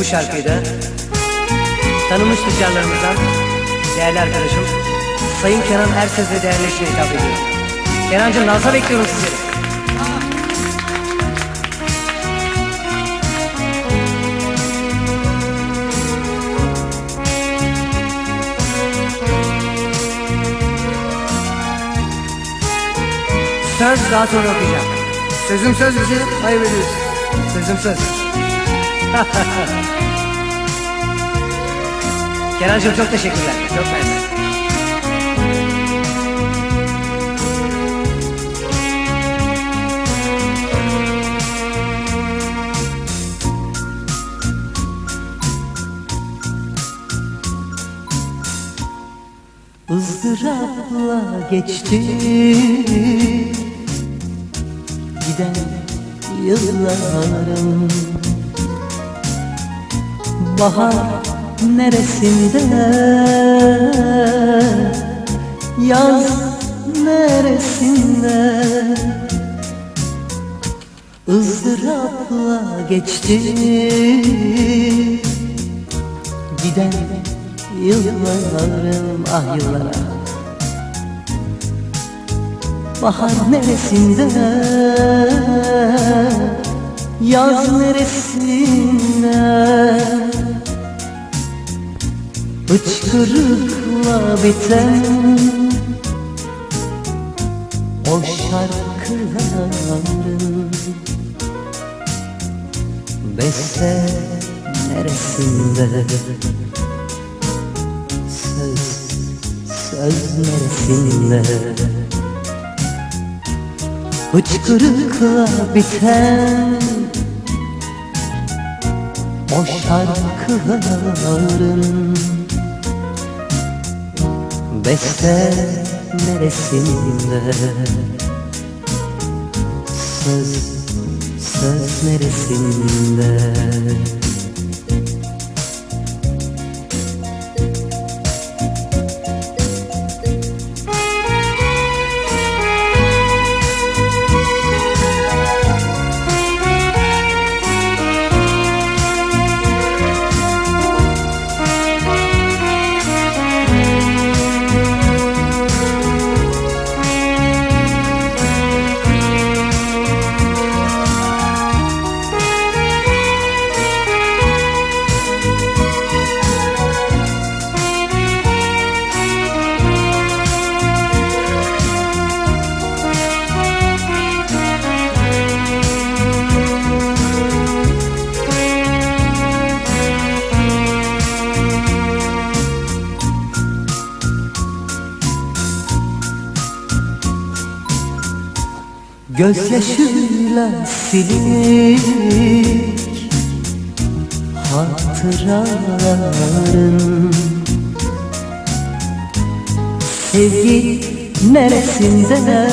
bu şarkıyı da tanınmış tüccarlarımızdan değerli arkadaşım Sayın Kenan Ersez ve değerli eşine hitap ediyorum. Kenancığım dansa bekliyorum sizleri. Söz daha sonra okuyacağım. Sözüm söz bizi ayıp ediyorsun. Sözüm söz. Kenancığım çok teşekkürler. Çok mersi. ızdırapla geçti Giden yıllarım Bahar neresinde? Yaz neresinde? Izdırapla geçti. Giden yıllarım ah yıllara. Bahar neresinde? Yaz neresinde Hıçkırıkla biten O şarkıların Beste neresinde? Söz, söz neresinde? Hıçkırıkla biten O şarkıların Beste neresinde? Söz, söz neresinde Gözyaşıyla silik hatıraların. Sevgi neresinde?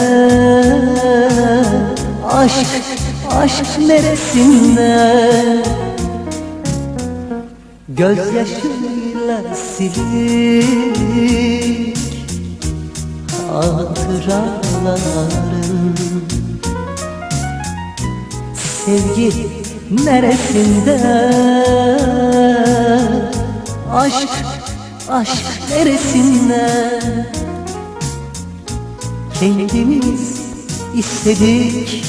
Aşk, aşk neresinde? Gözyaşıyla silik hatıraların Sevgi neresinde? Aşk, aşk neresinde? Kendimiz istedik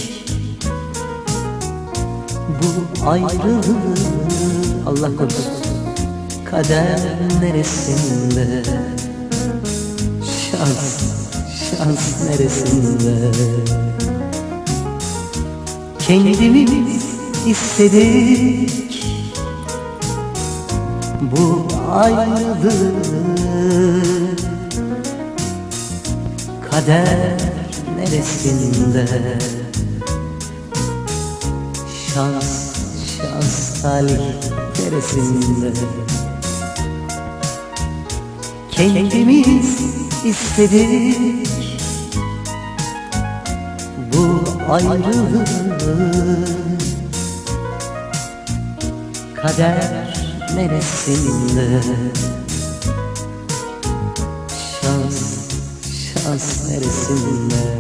Bu ayrılığı. Allah korusun. Kader neresinde? Şans, şans neresinde Kendimiz istedik. Bu ayrılığı Kader neresinde? Şans, şans talih neresinde? Kendimiz istedik. Bu ayrılığı Kader neresinde? Şans, şans neresinde